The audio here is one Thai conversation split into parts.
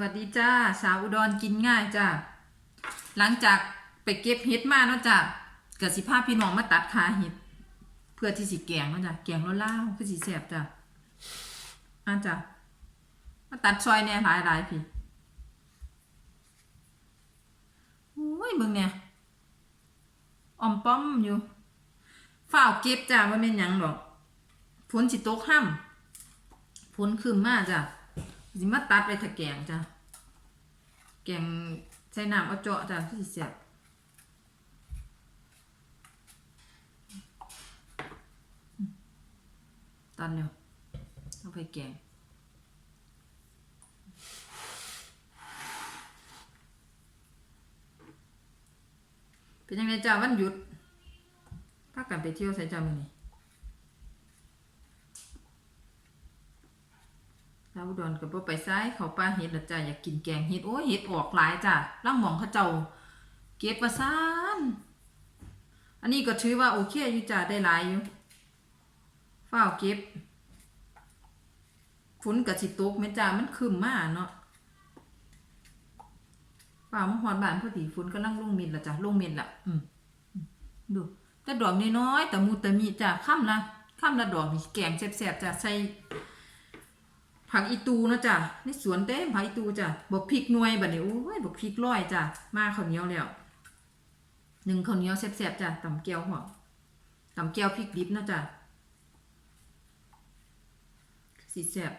วัสดีจ้า สาวอุดรกินง่ายจ้าหลังจากไปเก็บเห็ดมาเนาะจ้าเกิดสิพาพี่น้องมาตัดขาเห็ด เพื่อที่สิแกงเนาะจ้าแกงล่าคือสิแซ่บจ้าอะจ้ามาตัดซอยเนี่ยหลายหลายพี่โอ้ยเบิ่งเนี่ยอมป้อมอยู่ฝ้าวเก็บจ้าว่าเป็นยังดอกฝนสิตกห้ำฝนคืมมากจ้า สิมาตัดไปถ้าแกงจ้ะ แกงใส่น้ำเอาเจาะจ้ะที่เสียบตันเร็วเอาไปแกงเป็นยังไงจ้าวันหยุดพากันไปเที่ยวใส่จ้ามือนี่ ลาว อุดรกับไปซ้ายเขาปลาเห็ดละจ้าอยากกินแกงเห็ดโอ้ยเห็ดออกหลายจ้าล่างหมองเขาเจ้า เก็บประสานอันนี้ก็ถือว่าโอเคอยู่จ้าได้หลายอยู่ฝ้าเก็บฝนกับสิตกแม่จ้ามันคืมมาเนาะฝ้ามาหอดบ้านพอดีฝนกำลังลงเม็ดละจ้าลงเม็ดละอืมดูแต่ดอกน้อยๆแต่มูแต่มีจ้าค่ำละค่ำละดอกนี่แกงแซ่บๆจ้าใส่ ผักอีตูเนาะจ้ะในสวนเต็มผักอีตูจ้ะบอกพริกหน่วยบัดนี้โอ้ยบอกพริกร้อยจ้ะมาข้าวเหนียวแล้วหนึ่งข้าวเหนียวแซ่บๆจ้ะตำแก้วหัวตำแก้วพริกดิบเนาะจ้ะสีแซ่บ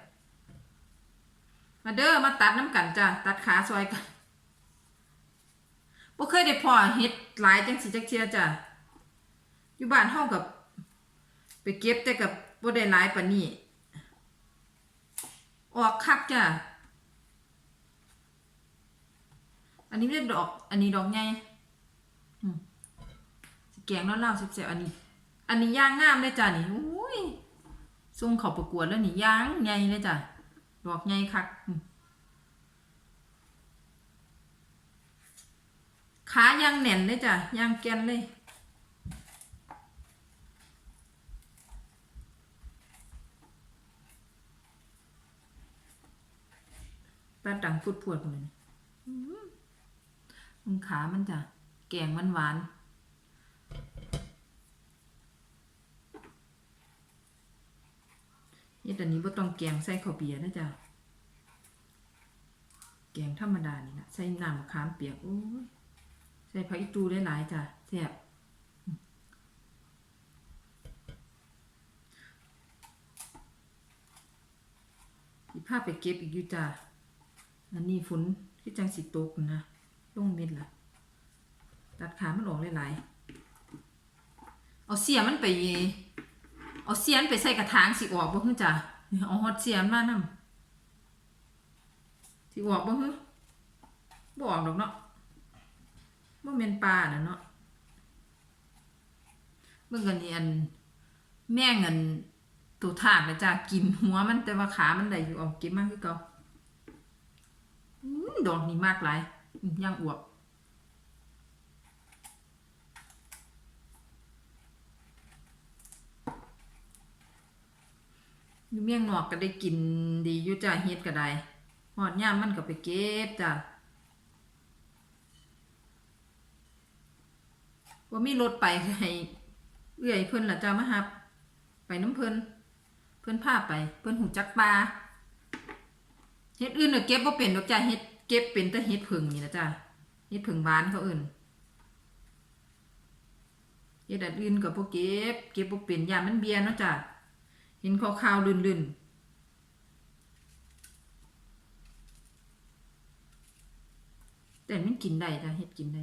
มาเด้อมาตัดน้ำกันจ้ะตัดขาซอยกันบ่เคยได้พอเฮ็ดหลายจังสิจักเทียจ้ะอยู่บ้านห้องกับ ไปเก็บแต่กับบ่ได้หลายปานนี้ ออกคักจ้ะ อันนี้เรียกดอก อันนี้ดอกไงแกงแล้วเล่าเสียบๆอันนี้ อันนี้ย่างงามเลยจ้ะนี่อุ้ยส่งเขาประกวดแล้วนี่ย่างไงเลยจ้ะดอกไงคักขายางแน่นเลยจ้ะยางแกนเลย ปลาดังพูดพวดเลยมันขามันจ้ะ แกงมันหวานนี่แต่นี้บ่ต้องแกงใส่ข้าวเปียกนะจ๊ะแกงธรรมดานี่นะใส่น้ำมะขามเปียกโอ้ยใส่ผักอีตูได้หลายจ้ะแซ่บอีภาพไปเก็บอีกอยู่จ้ะ อันนี้ฝนที่จังสิตกนะลงเม็ดละตัดขามันออกหลายๆเอาเสียมันไป เอาเสียนไปใส่กระถางสิออกบ่ฮึจ้ะเอาฮอดเสียนมานำสิออกบ่ฮึบ่ออกดอกเนาะบ่แม่นปลาน่ะเนาะเบิ่งกันนี่อันแม่งอันตัวทากนะจ้ะกินหัวมันแต่ว่าขามันได้อยู่เอาเก็บมาคือเก่าอืม ดอกนี่มากหลายย่างอวบอยู่เมี่ยงนอกก็ได้กินดีอยู่จ้าเฮ็ดก็ได้หอดย่ามมันก็ไปเก็บจ้าว่ามีรถไปให้เอื้อยเพิ่นล่ะจ้ามาฮับ ไปน้ำเพิ่นเพิ่นพาไป เพิ่นหูจักปลาเฮ็ดอื่นเน่ะเก็บบ่เป็นดอกจ้ะเฮ็ด เก็บเป็นแต่เฮ็ดผึ่งนี่นะจ้ะเฮ็ดผึ่งหวานเขาเอื่นเฮ็ดอันอื่นก็บ่เก็บ เก็บบ่เป็นยามมันเบียเนาะจ้ะเห็นขาวๆลื่นๆแต่มันกินได้จ้ะเฮ็ดกินได้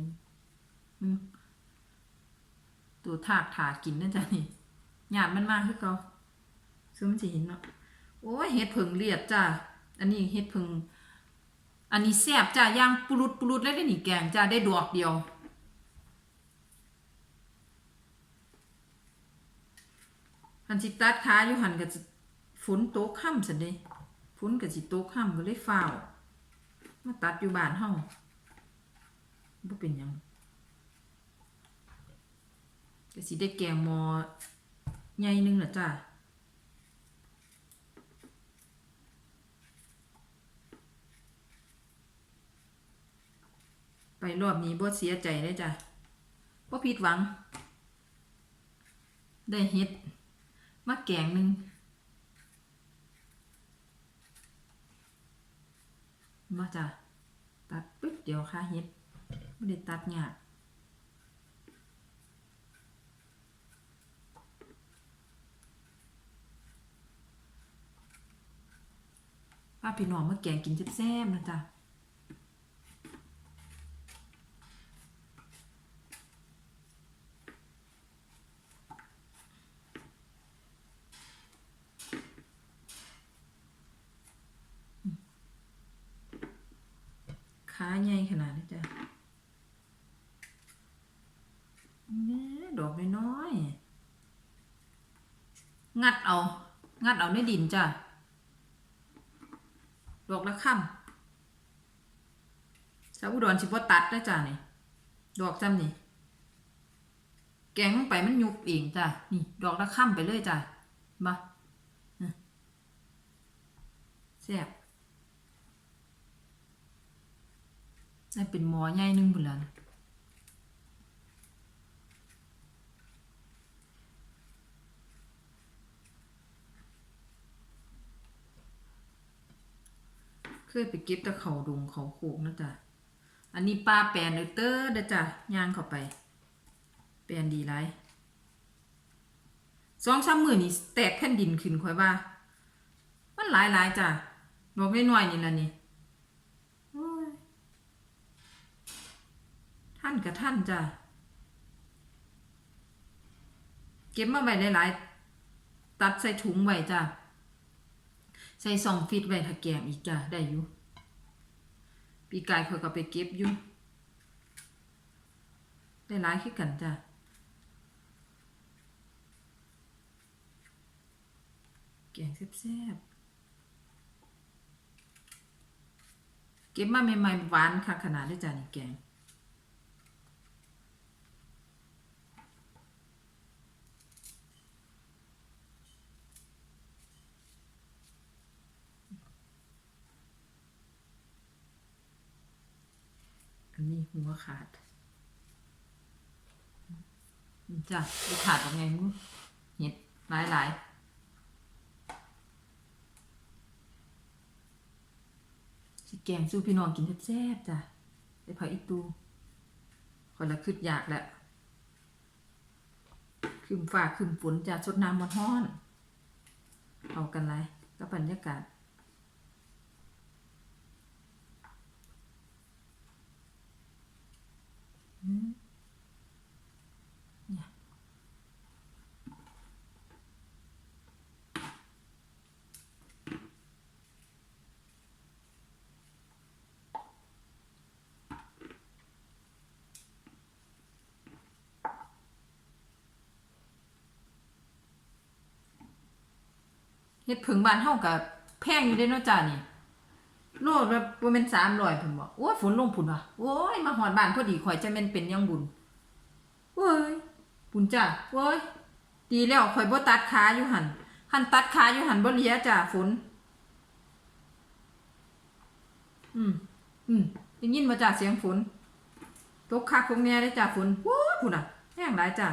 ตัวทากถากินนะจ้ะนี่ยามมันมากคือเก่าซึ่งมันสิเห็นเนาะโอ้ยเฮ็ดผึ่งเลียดจ้ะอันนี้เฮ็ดพึ่ง อันนี้แซ่บจ้าย่างปุรุดปุรุดแล้วได้หนีแกงจ้าได้ดอกเดียว หันสิตัดขาอยู่หันก็สิฝนโตกค่ำสันเด้ฝนก็สิตกค่ำก็เลยฟ้าวมาตัดอยู่บ้านเฮาบ่เป็นยังก็สิได้แกงมอใหญ่นึงล่ะจ้า ไปรอบนี้บ่เสียใจเลยจ้ะบ่ผิดหวัง ได้เฮ็ดมาแกงหนึ่งมาจ้ะตัดปึ๊บเดี๋ยวค่ะเฮ็ดไม่ได้ตัดยากป้าพี่น้องมาแกงกินแซ่บๆนะจ๊ะ ขนาดนี้จ้ะนี่ดอกน้อยๆงัดเอา งัดเอาในดินจ้ะ ดอกละค่ำสาวอุดรสิบ่ตัดได้จ้ะนี่ ดอกจำนี่ แกงลงไปมันยุบเองจ้ะ นี่ ดอกละค่ำไปเลยจ้ะมาแซ่บ ได้เป็นหมอใหญ่หนึงพุ่นล่ะเคยไปเก็บแตะเขาดุงเขาโขกนะจ๊ะ อันนี้ปลาแปนเด้อเตอร์เด้อจ้ะย่างเข้าไป แปลนดีไรสองสามหมือนี่แตกแผ่นดินขึ้นค่อยว่า มันหลายหลายๆจ้ะ บอกน้อยๆนี่ล่ะนี่โอ้ย ท่า นกับท่านจ้ะเก็บมาไว้หลายๆตัดใส่ถุงไว้จ้ะใส่ซองฟิตไว้ถ้าแกงอีกจ้ะได้อยู่ปีกายเขาก็ไปเก็บอยู่ได้หลายคือกันจ้ะแกงแซ่บๆเก็บมาใหม่ๆหวานค่ะขนาดด้จ้ะนี่แกง หัวขาดจ้ะไปขาดยังไงมึงเห็ดหลายหลายสิแกงสู้พี่น้องกินแซ่บจ้ะไปเผาอีตูคนละคืดอยากแหละคืมฟ้าคืมฝนจ้ะสดน้ำมันห้อน เอากันไรก็บรรยากาศ เนี่ยเฮ็ดผึ่งบ้านเฮากับแพงอยู่เด้เนาะจ้านี่ โลดแบบบ่แม่น300พุ่นบ่โอ้ยฝนลงพุ่นว่ะโอ้ยมาฮอดบ้านพอดีข่อยจะแม่นเป็นยังบุญโอ้ยบุญจ้าโอ้ยดีแล้วข่อยบ่ตัดขาอยู่หั่นหั่นตัดขาอยู่หั่นบ่เหลียจ้าฝนอืมอืมได้ยินบ่จ้าเสียงฝนตกคักคงแน่ได้จ้าฝนโอ้ยพุ่นน่ะแห้งหลายจ้า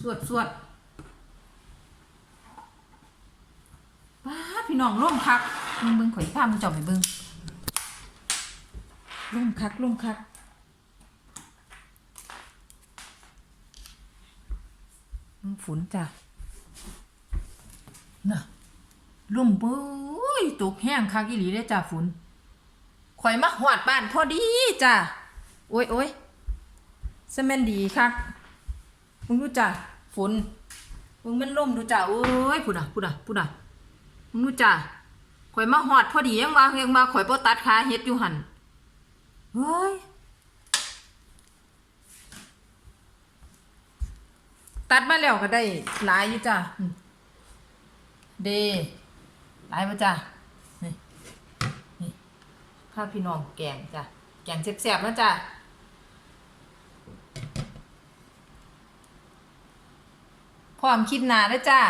สวดสวด ป้าพี่น้องร่มคักมึงเบิ่งข่อยพามึงจ้าไปเบิ่งร่มคักร่มคักมึงฝนจ้ะน่ะร่มเบ้ยตกแห้งคักอีหลีเด้จ้ะฝนข่อยมาหอดบ้านพอดีจ้ะโอ้ยโอ้ยสมนดีคักมึงดูจ้ะฝนมึงมันร่มดูจ้ะโอ้ยพูดอะพูดอะพูดอะ มูจ้ะข่อยมาหอดพอดียังมายังมาข่อยบ่ตัดขาเฮ็ดอยู่หันเฮ้ยตัดมาแล้วก็ได้หลายอยู่จ้ะเดหลายบ่จ้ะนี่ข้าพี่น้องแกงจ้ะแกงแซ่บๆนะจ้ะพร้อมคลิปหนาแล้วจ้ะ